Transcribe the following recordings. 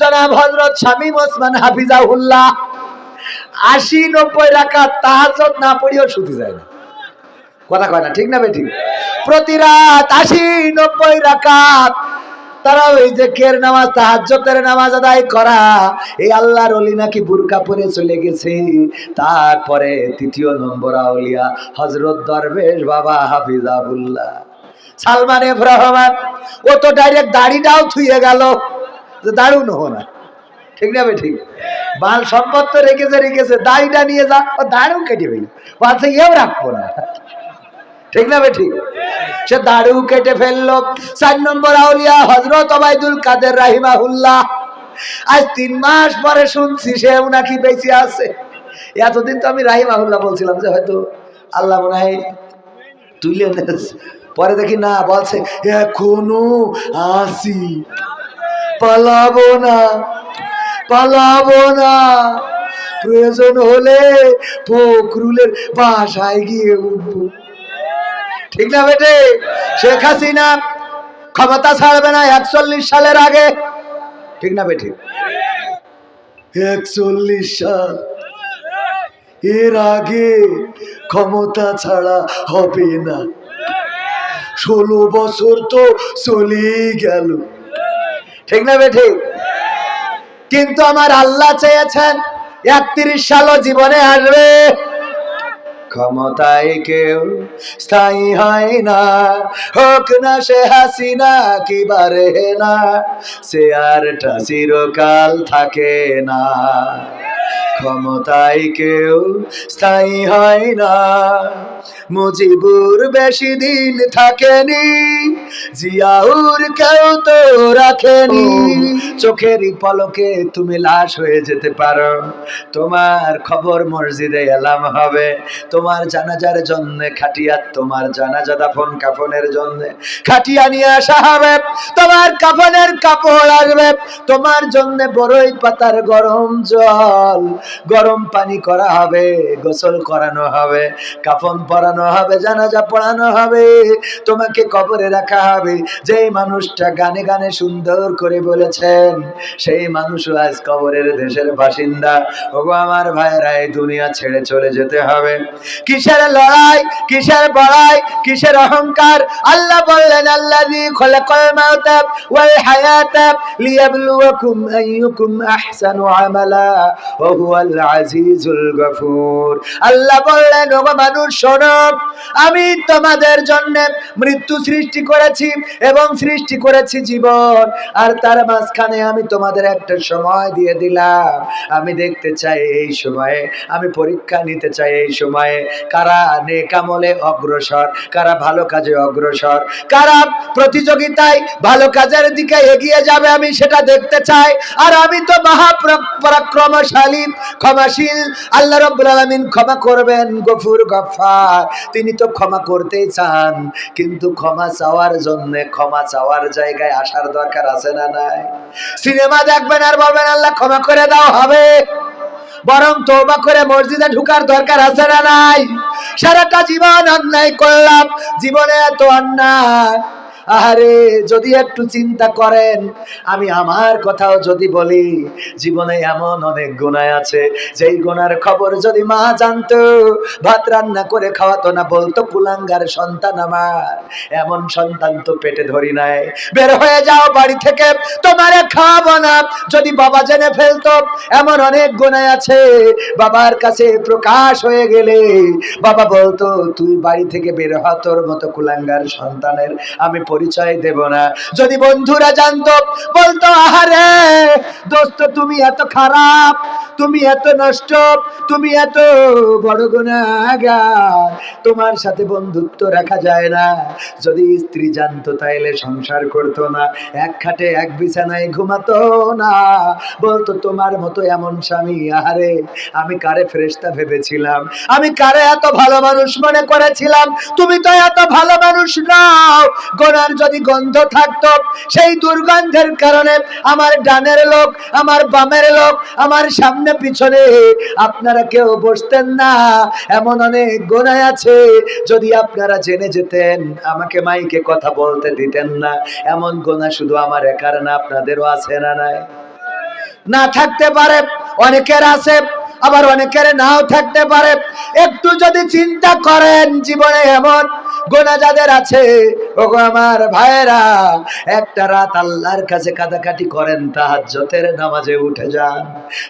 জনাব হজরত শামীম ওসমান হাফিজাহুল্লাহ। আশি নব্বই রাখা তাহাজত না পড়িও শুতে যায় না। কথা কয় না, ঠিক না বেঠিক? প্রতি রাত আশি নব্বই রাকাত তারা ওই যে কের নামাজ তাহাজ্জতের নামাজ আদায় করা। এই আল্লাহর অলি নাকি বুরকা পরে চলে গেছে। তারপরে তৃতীয় নম্বর আউলিয়া হজরত দরবেশ বাবা হাফিজাহুল্লাহ। সালমান এফ রহমান, ও তো ডাইরেক্ট দাড়িটাও থুয়ে গেল। যে দারুণ হো না ঠিক না বে ঠিক? মাল সম্পদ তো রেখেছে রেখেছে। দাড়িটা নিয়ে যা, ও দাড়িও কেটে ফেলি বলছে এও রাখব না। ঠিক না ঠিক? সে দাড়িও কেটে ফেলল। চার নম্বর আউলিয়া হজরত ওবায়দুল কাদের রাহিমাহুল্লাহ। আজ তিন মাস পরে শুনছি সেও নাকি বেঁচে আছে। এতদিন তো আমি রাহিমাহুল্লাহ বলছিলাম যে হয়তো আল্লাহ মনে হয় তুলে। পরে দেখি না, বলছে, এখনও আসি। পালাবো না পালাবো না। প্রয়োজন হলে ফখরুলের বাসায় গিয়ে উঠবো। ঠিক না বেটে? শেখ হাসিনা ক্ষমতা ছাড়বে না একচল্লিশ সালের আগে। ঠিক না বেটে? একচল্লিশ সাল। এর আগে ক্ষমতা ছাড়া হবে না। ষোলো বছর তো চলেই গেল। ঠিক না বেঠি কিন্তু আমার আল্লাহ চেয়েছেন, একত্রিশ সালও জীবনে আসবে। ক্ষমতায় কেউ স্থায়ী হয় না। হোক না সে হাসিনা কি বারে না, সে আরটা চিরকাল থাকে না। ক্ষমতায় কেউ স্থায়ী হয় না। মুজিবুর বেশি দিন থাকেনি, জিয়াউর কেউ তো রাখেনি। চোখেরই পলকে তুমি লাশ হয়ে যেতে পারো। তোমার খবর মসজিদে এলাম হবে। তোমার জানাজার জন্য খাটিয়া তোমার জানাজা দাফন কাফনের জন্য খাটিয়া নিয়ে আসা হবে। তোমার কাফনের কাপড় আসবে। তোমার জন্য বড়ই পাতার গরম জল। গরম পানি করা হবে, গোসল করানো হবে, কাফন পরানো হবে, জানাজা পড়ানো হবে, তোমাকে কবরে রাখা হবে। যেই মানুষটা গানে গানে সুন্দর করে বলেছেন, সেই মানুষও আজ কবরের দেশের বাসিন্দা। ওগো আমার ভাইয়েরা, এই দুনিয়া ছেড়ে চলে যেতে হবে। কিসের লড়াই, কিসের বড়াই, কিসের অহংকার? আল্লাহ বললেন আল্লাহ খলাকাল মাউতা ওয়াল হায়াতা লিয়াবলুয়াকুম আইয়ুকুম আহসানু আমালা ওয়া আল্লাহ বললেন, ওগো মানুষ আমি তোমাদের জন্য মৃত্যু সৃষ্টি করেছি এবং সৃষ্টি করেছি জীবন। আর তার মাঝখানে আমি তোমাদের একটা সময় দিয়ে দিলাম। আমি দেখতে চাই এই সময়ে, আমি পরীক্ষা নিতে চাই এই সময়ে, কারা নেকামলে অগ্রসর, কারা ভালো কাজে অগ্রসর, কারা প্রতিযোগিতায় ভালো কাজের দিকে এগিয়ে যাবে, আমি সেটা দেখতে চাই। আর আমি তো মহাপরাক্রমশালী ক্ষমাশীল। আল্লাহ রব্বুল আলামিন ক্ষমা করবেন, গফুর গফার তিনি তো ক্ষমা করতেই চান, কিন্তু ক্ষমা চাওয়ার জন্য, ক্ষমা চাওয়ার জায়গায় আসার দরকার আছে না নাই? সিনেমা দেখবেন আর বলবেন, আল্লাহ, ক্ষমা করে দাও, হবে। বরং তৌবা করে মসজিদে ঢুকার দরকার আছে না নাই? সারাটা জীবন অন্যায় করলাম, জীবনে এত অন্যায়। আরে যদি একটু চিন্তা করেন, আমি আমার কথাও যদি বলি, জীবনে এমন অনেক গুণায় আছে, যেই গুণার খবর যদি মা জানতো, ভাত রান্না করে খাওয়াতো না, বলতো, কুলাঙ্গার সন্তান আমার, এমন সন্তান তো পেটে ধরি নাই। বের হয়ে যাও বাড়ি থেকে, তোমারে খাওয়াবো না। যদি বাবা জেনে ফেলতো, এমন অনেক গুণায় আছে, বাবার কাছে প্রকাশ হয়ে গেলে, বাবা বলতো, তুই বাড়ি থেকে বের হ, তোর মতো কুলাঙ্গার সন্তানের আমি পরিচয় দেব না। যদি বন্ধুরা জানতো, বলতো, আহারে, দোস্ত, তুমি এত খারাপ, তুমি এত নষ্ট, তুমি এত বড় গুণাগার তোমার সাথে বন্ধুত্ব রাখা যায় না। যদি স্ত্রী জানতো, তাইলে সংসার করতো না। এক খাটে, এক বিছানায় ঘুমাতো না। বলতো, তোমার মতো এমন স্বামী, আহারে, আমি কারে ফ্রেস্তা ভেবেছিলাম? আমি কারে এত ভালো মানুষ মনে করেছিলাম? তুমি তো এত ভালো মানুষ নাও। গোনার যদি গন্ধ থাকতো, সেই দুর্গন্ধের কারণে আমার ডানের লোক, আমার বামের লোক, আমার সামনে পিছনে আপনারা কেউ বসতেন না। এমন অনেক গোনায় আছে, যদি আপনারা জেনে যেতেন, আমাকে মাইকে কথা বলতে দিতেন না। এমন গোনা শুধু আমার একার না, আপনাদেরও আছে না নাই? না থাকতে পারে, অনেকের আছে আবার অনেকের নাও থাকতে পারে। একটু যদি চিন্তা করেন, জীবনে এমন গোনা যাদের আছে, ওগো আমার ভাইরা একটা রাত আল্লাহর কাছে কাটাকাটি করেন তাহাজ্জতের নামাজে উঠে যান।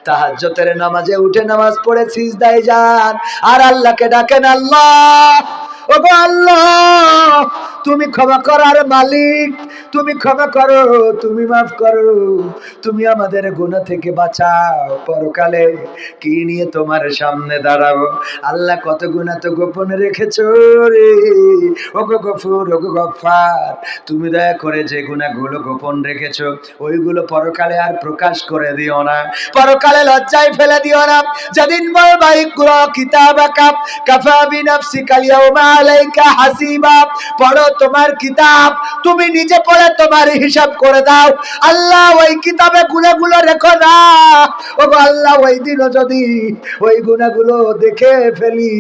তাহাজ্জতের নামাজে উঠে নামাজ পড়ে সিজদায় যান। আর আল্লাহকে ডাকেন, আল্লাহ, ওগো আল্লাহ তুমি ক্ষমা করার মালিক। তুমি ক্ষমা করো, তুমি মাফ করো। তুমি আমাদের গুণা থেকে বাঁচাও পরকালে। কি নিয়ে তোমার সামনে দাঁড়াবো? আল্লাহ কত গুণা তো গোপনে রেখেছো রে। ওগো গফুর, ওগো গফার তুমি দয়া করে যে গুণাগুলো গোপন রেখেছো, ওইগুলো পরকালে আর প্রকাশ করে দিও না। পরকালে লজ্জায় ফেলে দিও না। যেদিন বলবা, ইকরা কিতাবাকা, কাফা বিনাফসিকা আলাইকা হাসিবা। পড়ো তোমার কিতাব তুমি নিজে পড়ে তোমার হিসাব করে দাও। আল্লাহ ওই কিতাবে গুণাগুলো রেখো না। ওগো আল্লাহ ওই দিনও যদি ওই গুণাগুলো দেখে ফেলি,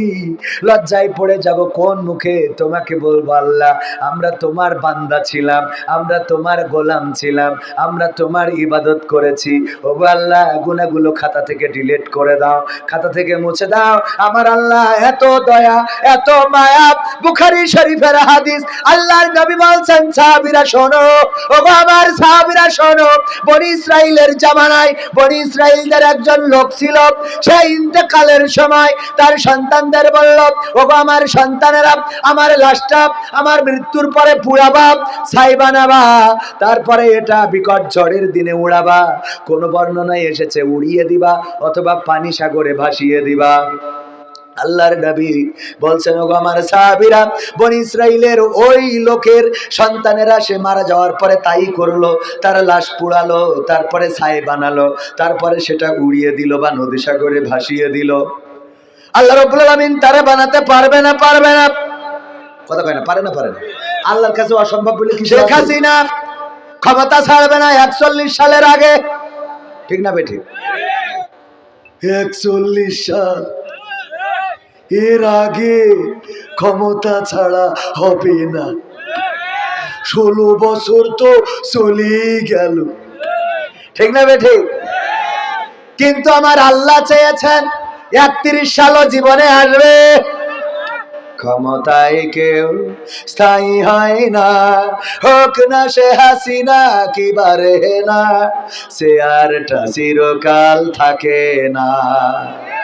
লজ্জায় পড়ে যাব কোন মুখে? তোমাকে বলব আল্লাহ, আমরা তোমার বান্দা ছিলাম, আমরা তোমার গোলাম ছিলাম, আমরা তোমার ইবাদত করেছি। ও আল্লাহ, গুণাগুলো খাতা থেকে ডিলিট করে দাও, খাতা থেকে মুছে দাও। আমার আল্লাহ, এত দয়া, এত মায়া, বুখারি শরীফের হাদিস আল্লাহর নবী বলছেন, সাহাবীরা শোনো, ওগো আমার সাহাবীরা শোনো, বনি ইসরাইলের জামানায় বনি ইসরাইলদের একজন লোক ছিল, সে ইন্তেকালের সময় তার সন্তানদের বলল, ওগো আমার সন্তানেরা, আমার লাশটা, আমার মৃত্যুর পরে পুড়াবা ছাই বানাবা তারপরে এটা বিকট ঝড়ের দিনে উড়াবা, কোনো বর্ণনায় এসেছে, উড়িয়ে দিবা, অথবা পানি সাগরে ভাসিয়ে দিবা। আল্লাহর নবী বলছেন ওগো আমার সাহাবীরা বনি ইসরাইলের ওই লোকের সন্তানেরা সে মারা যাওয়ার পরে তাই করল তার লাশ পুড়ালো তারপরে ছাই বানালো তারপরে সেটা উড়িয়ে দিল বা নদী সাগরে ভাসিয়ে দিল। আল্লাহ রব্বুল আলামিন তারা বানাতে পারবে না পারবে না। কথা কয় না পারে না পারে না। আল্লাহর কাছে অসম্ভব বলে কি শেখ হাসিনা ক্ষমতা ছাড়বে না একচল্লিশ সালের আগে। ঠিক না বেঠিক? একচল্লিশ সাল। এর আগে ক্ষমতা ছাড়া হবে না। ষোলো বছর তো চলেই গেল। ঠিক না বেঠিক কিন্তু আমার আল্লাহ চেয়েছেন, একত্রিশ সালও জীবনে আসবে। ক্ষমতায় কেউ স্থায়ী হয় না। হোক না সে হাসিনা কি বারে না, সে আরটা চিরকাল থাকে না।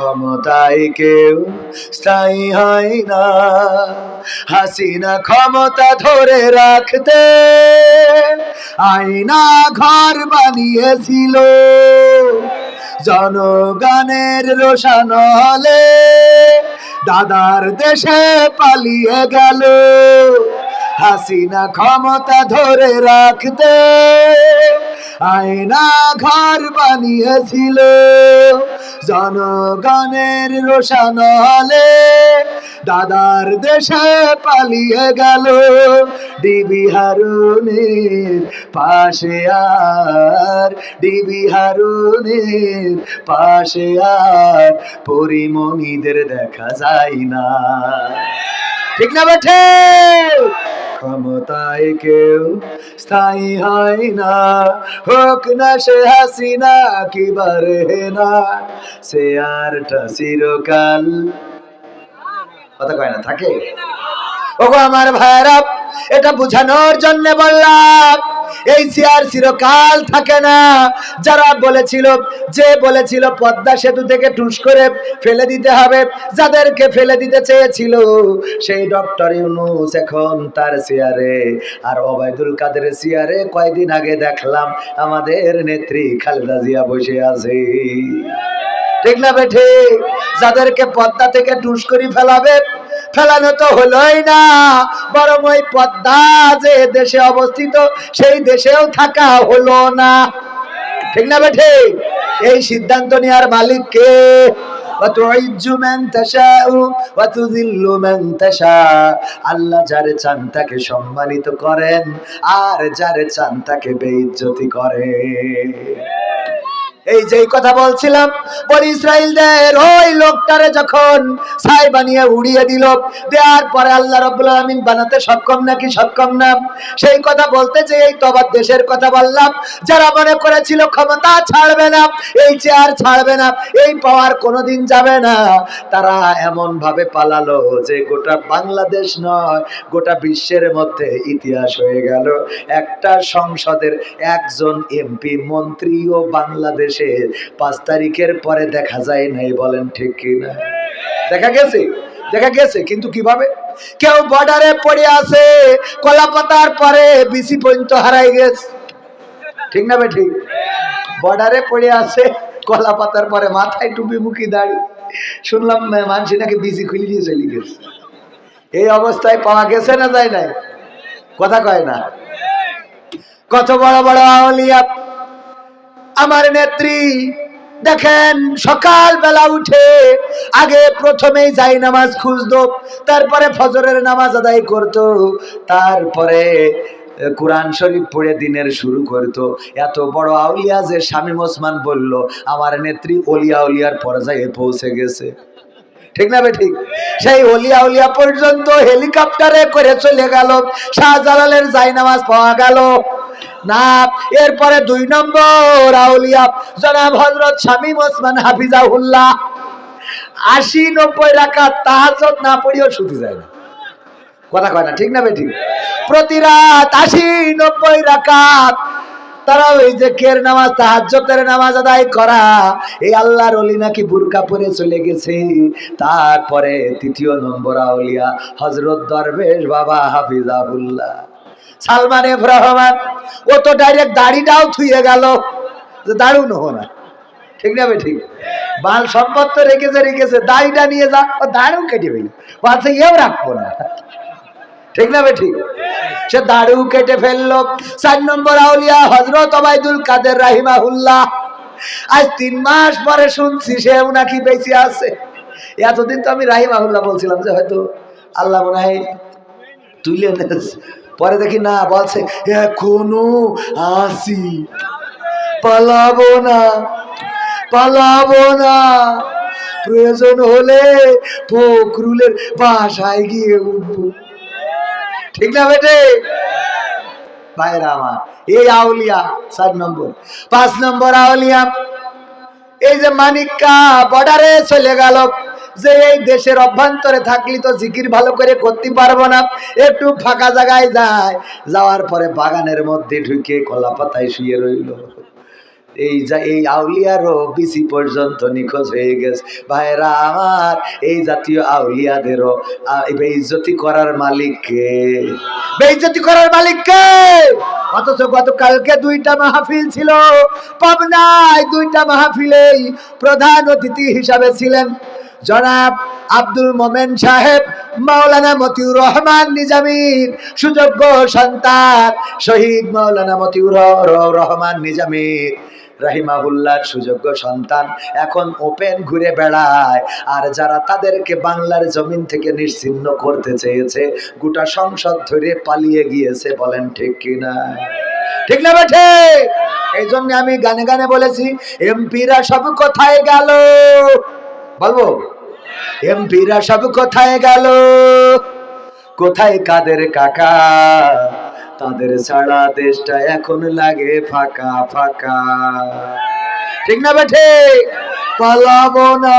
ক্ষমতায় কেউ স্থায়ী হয় না। হাসিনা ক্ষমতা ধরে রাখতে আয়না ঘর বানিয়েছিল। জনগণের রোশন হলে দাদার দেশে পালিয়ে গেল। হাসিনা ক্ষমতা ধরে রাখতে আয়না ঘর বানিয়েছিল। জনগণের রোশন হলে দাদার দেশে পালিয়ে গেল। ডিবি হারুনের পাশে আর, ডিবি হারুনের পাশে আর, পরিমণিদের দেখা যায় না। ঠিক না বেঠে? ক্ষমতায় কেউ স্থায়ী হয় না। হোক না সে হাসিনা কি বারে না, সে আরটা চিরকাল। কথা কয় না, থাকে? ওগো আমার ভাইরা এটা বুঝানোর জন্য বললাম। এই চেয়ার চিরকাল থাকে না। যারা বলেছিল, যে বলেছিল, পদ্মা সেতু থেকে টুস করে ফেলে দিতে হবে, যাদেরকে ফেলে দিতে চেয়েছিল, সেই ডক্টর ইউনুস এখন তার চেয়ারে। আর ওবায়দুল কাদের চেয়ারে কয়দিন আগে দেখলাম, আমাদের নেত্রী খালেদা জিয়া বসে আছে। ঠিক না বেঠে যাদেরকে পদ্মা থেকে টুস করি ফেলাবে, ফেলানো তো হলোই না। বরং ওই পদ্মা যে দেশে অবস্থিত, সেই দেশেও থাকা হলো না। ঠিক না বেঠে এই সিদ্ধান্ত নেওয়ার মালিক কে? আল্লাহ যারে চান তাকে সম্মানিত করেন, আর যারে চান তাকে বেইজ্জতি করে এই যে কথা বলছিলাম ওই ইসরায়েলদের ওই লোকটারে যখন ছাই বানিয়ে উড়িয়ে দিল, দেওয়ার পরে আল্লাহ রব্বুল আলামিন বানাতে সক্ষম নাকি সক্ষম না? সেই কথা বলতে যে এই তো আবার দেশের কথা বললাম, যারা মনে করেছিল ক্ষমতা ছাড়বে না, এই চেয়ার ছাড়বে না, এই পাওয়ার কোনোদিন যাবে না। তারা এমন ভাবে পালালো যে গোটা বাংলাদেশ নয়, গোটা বিশ্বের মধ্যে ইতিহাস হয়ে গেল। একটা সংসদের একজন এমপি মন্ত্রীও বাংলাদেশে পাঁচ তারিখের পরে দেখা যায় নাই, বলেন ঠিক না। দেখা গেছে? দেখা গেছে, কিন্তু কীভাবে? কেউ বর্ডারে পড়ে আছে, কলা পাতার পরে বিসি পর্যন্ত হারাই গেছে। ঠিক না বে, ঠিক? বর্ডারে পড়ে আছে, কলা পাতার পরে মাথায় টুপি মুখি দাড়ি। শুনলাম মানুষ নাকি বিসি খুলে দিয়ে চলে গেছে। এই অবস্থায় পাওয়া গেছে না যায় নাই? কথা কয় না। কত বড় বড় আউলিয়া। আমার নেত্রী দেখেন সকাল বেলা উঠে আগে প্রথমেই যাই নামাজ খুঁজতো, তারপরে ফজরের নামাজ আদায় করত, তারপরে কোরআন শরীফ পড়ে দিনের শুরু করত। এত বড় আউলিয়া যে শামীম ওসমান বলল, আমার নেত্রী অলিয়া অলিয়ার পর্যায়ে পৌঁছে গেছে। ঠিক না বে ঠিক সেই অলিয়া উলিয়া পর্যন্ত হেলিকপ্টারে করে চলে গেল। শাহজালালের জাইনামাজ পাওয়া গেল। না, এরপরে দুই নম্বর আউলিয়া জনাব হজরত শামীম ওসমান হাফিজাহুল্লাহ। আশি নব্বই রাখা তাহাজত না পড়িও শুতে যায় না। কথা কয় না, ঠিক না বে ঠিক প্রতি রাত আশি নব্বই রাকাত তারা ওই যে কের নামাজ তাহাজ্জতের নামাজ আদায় করা, এই আল্লাহর অলি নাকি বুরকা পরে চলে গেছে। তারপরে তৃতীয় নম্বর আউলিয়া হজরত দরবেশ বাবা হাফিজাবুল্লাহ সালমান এফ রহমান, ও তো ডাইরেক্ট দাড়িটাও থুয়ে গেল। যে দারুণ হো না। ঠিক না ঠিক? বাল সম্পদ তো রেখেছে রেখেছে, দাড়িটা নিয়ে যা, ও দারুণ কেটে ফেলি আচ্ছা এও রাখব না। ঠিক না ঠিক সে দাড়ু কেটে ফেলল। চার নম্বর আউলিয়া হজরত ওবায়দুল কাদের রাহিমাহুল্লাহ। আজ তিন মাস পরে শুনছি সেও নাকি বেঁচে আছে। এতদিন তো আমি রাহিমাহুল্লাহ বলছিলাম যে হয়তো আল্লাহ মনে হয় তুলে পরে দেখি না, বলছে, এখনও আসি পালাবো না পালাবো না। প্রয়োজন হলে ফখরুলের বাসায় গিয়ে উঠবো। ঠিক না বেটে? ভাইরা আমার, এই আউলিয়া চার নম্বর, পাঁচ নম্বর আউলিয়া, এই যে মানিকা বর্ডারে চলে গেল, যে এই দেশের অভ্যন্তরে থাকলি তো জিকির ভালো করে করতে পারব না, একটু ফাঁকা জায়গায় যায়, যাওয়ার পরে বাগানের মধ্যে ঢুকে কলা পাতায় শুয়ে রইল। এই যা, এই আউলিয়ারও বিসি পর্যন্ত নিখোঁজ হয়ে গেছে। ভাইরা আমার এই জাতীয় আউলিয়াদেরও বেইজ্জতি করার মালিককে। বেইজ্জতি করার মালিককে! অথচ গতকালকে দুইটা মাহফিল ছিল। পাবনায় দুইটা মাহফিলেই প্রধান অতিথি হিসাবে ছিলেন জনাব আব্দুল মোমেন সাহেব, মাওলানা মতিউর রহমান নিজামীর সুযোগ্য সন্তান শহীদ মাওলানা মতিউর রহমান নিজামীর। রাহিমাহুল্লার সুযোগ্য সন্তান এখন ওপেন ঘুরে বেড়ায়। আর যারা তাদেরকে বাংলার জমিন থেকে নিশ্চিহ্ন করতে চেয়েছে, গোটা সংসদ ধরে পালিয়ে গিয়েছে বলেন ঠিক কিনা? ঠিক না বেঠে? এই জন্য আমি গানে গানে বলেছি, এমপিরা সব কোথায় গেল? বলব? এমপিরা সব কোথায় গেল? কোথায় কাদের কাকা? তাদের ছাড়া দেশটা এখন লাগে ফাঁকা ফাঁকা। ঠিক না বেঠে পালাবো না।